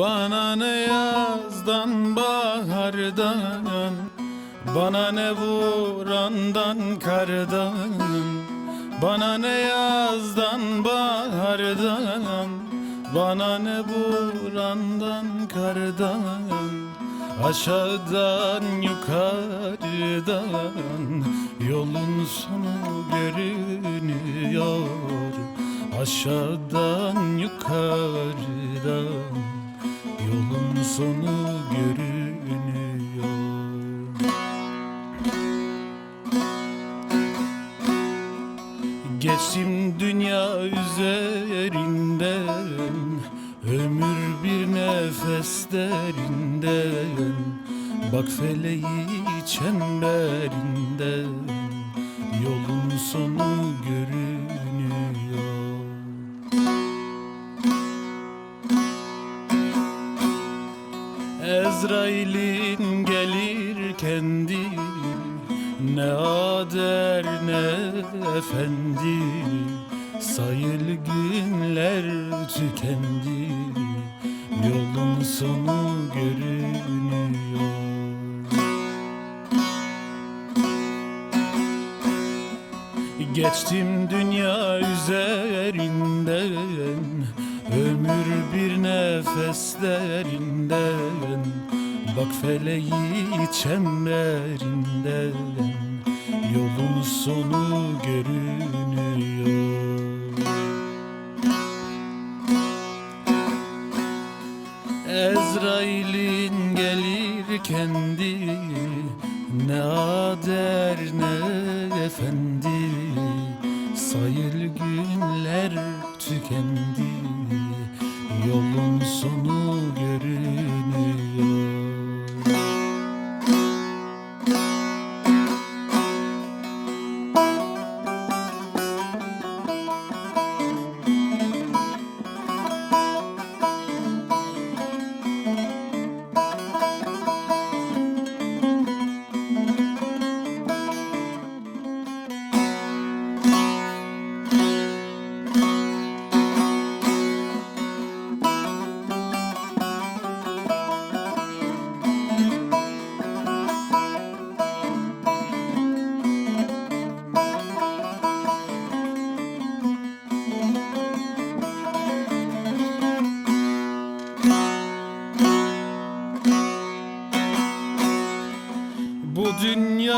Bana ne yazdan bahardan Bana ne vurandan kardan. Bana ne yazdan bahardan Bana ne vurandan kardan. Aşağıdan yukarıdan Yolun sonu görünüyor. Aşağıdan yukarıdan Yolun sonu görünüyor Geçtim dünya üzerinden Ömür bir nefes derinden. Bak feleği çemberinden Yolun sonu görünüyor Ezrail'in gelir kendi. Ne ader ne efendi. Sayılı günler tükendi. Yolun sonu görünüyor. Geçtim dünya üzerinden Ömür bir nefes derinden Bak feleği çemberinden Yolun sonu görünüyor. Ezrail'in gelir kendi Ne ader ne efendi Sayılı günler tükendi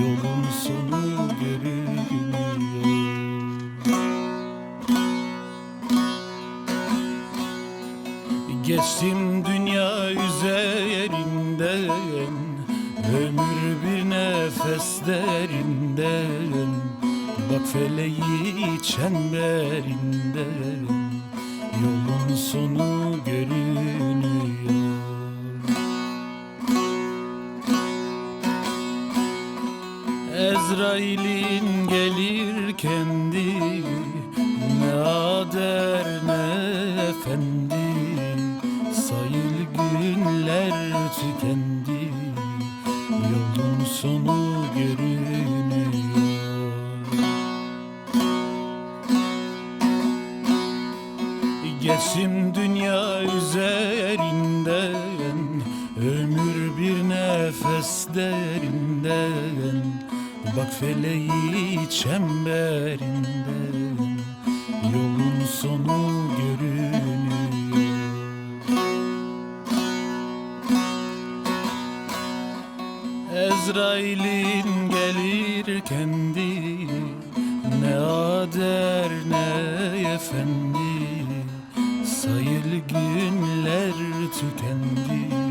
Yolun sonu görünüyor Geçtim dünya üzerinden Ömür bir nefes derinden Bak feleği çemberinden Yolun sonu görünüyor Ezrail'in gelir kendi Ne ader ne efendi. Sayılı günler tükendi Yolun sonu görünüyor. Geçim dünya üzerinden Ömür bir nefes derinden Bak feleği çemberinden Yolun sonu görünüyor. Ezrail'in gelir kendi Ne ader ne efendi. Sayılı günler tükendi